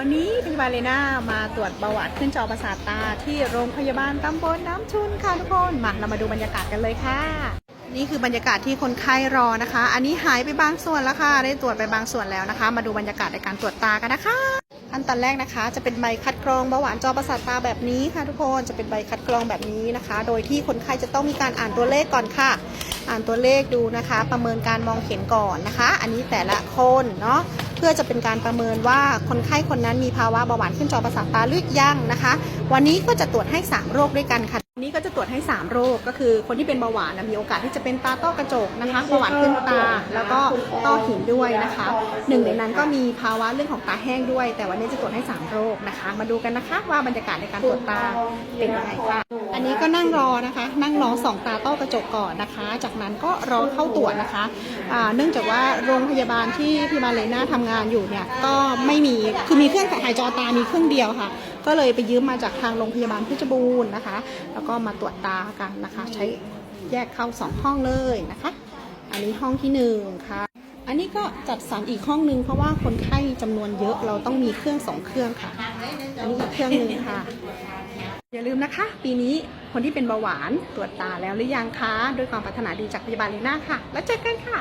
วันนี้พยาบาลเลน่ามาตรวจเบาหวานขึ้นจอประสาทตาที่โรงพยาบาลตำบลน้ำชุนค่ะทุกคนมาเรามาดูบรรยากาศกันเลยค่ะ นี่คือบรรยากาศที่คนไข้รอนะคะ อันนี้หายไปบางส่วนแล้วค่ะ ได้ตรวจไปบางส่วนแล้วนะคะ มาดูบรรยากาศในการตรวจตากันนะคะขั้นตอนแรกนะคะ จะเป็นใบคัดกรองเบาหวานจอประสาทตาแบบนี้ค่ะ ทุกคนจะเป็นใบคัดกรองแบบนี้นะคะ โดยที่คนไข้จะต้องมีการอ่านตัวเลขก่อนค่ะ อ่านตัวเลขดูนะคะ ประเมินการมองเห็นก่อนนะคะ อันนี้แต่ละคนเนาะ เพื่อจะเป็นการประเมินว่าคนไข้คนนั้นมีภาวะเบาหวานขึ้นจอประสาทตาหรือยังนะคะ วันนี้ก็จะตรวจให้ 3 โรคด้วยกันค่ะ นนี้ก็จะตรวจให้ 3 โรคก็คือคนที่เป็นเบาหวานนะมีโอกาสที่จะเป็นตาต้อกระจกนะคะเบาหวานขึ้นตาแล้วก็ต้อหินด้วยนะคะหนึ่งในนั้นก็มีภาวะเรื่องของตาแห้งด้วย แต่วันนี้จะตรวจให้ 3 โรคนะคะ มาดูกันนะคะว่าบรรยากาศในการตรวจตาเป็นยังไงค่ะอันนี้ก็นั่งรอนะคะ นั่งรอสองตาต้อกระจกก่อนนะคะ จากนั้นก็รอเข้าตรวจนะคะเนื่องจากว่าโรงพยาบาลที่พี่มาเลน่าทำงานอยู่เนี่ยก็ไม่มีคือมีเครื่องถ่ายจอตามีเครื่องเดียวค่ะ ก็เลยไปยืมมาจากทางโรงพยาบาลเพชรบูรณ์นะคะ แล้วก็มาตรวจตากันนะคะ ใช้แยกเข้าสองห้องเลยนะคะ อันนี้ห้องที่หนึ่งค่ะ อันนี้ก็จัดสรรอีกห้องนึงเพราะว่าคนไข้จำนวนเยอะเราต้องมีเครื่องสองเครื่องค่ะ อันนี้อีกเครื่องหนึ่งค่ะ อย่าลืมนะคะ ปีนี้คนที่เป็นเบาหวานตรวจตาแล้วหรือยังคะ ด้วยความปรารถนาดีจากพยาบาลลีน่าค่ะ แล้วเจอกันค่ะ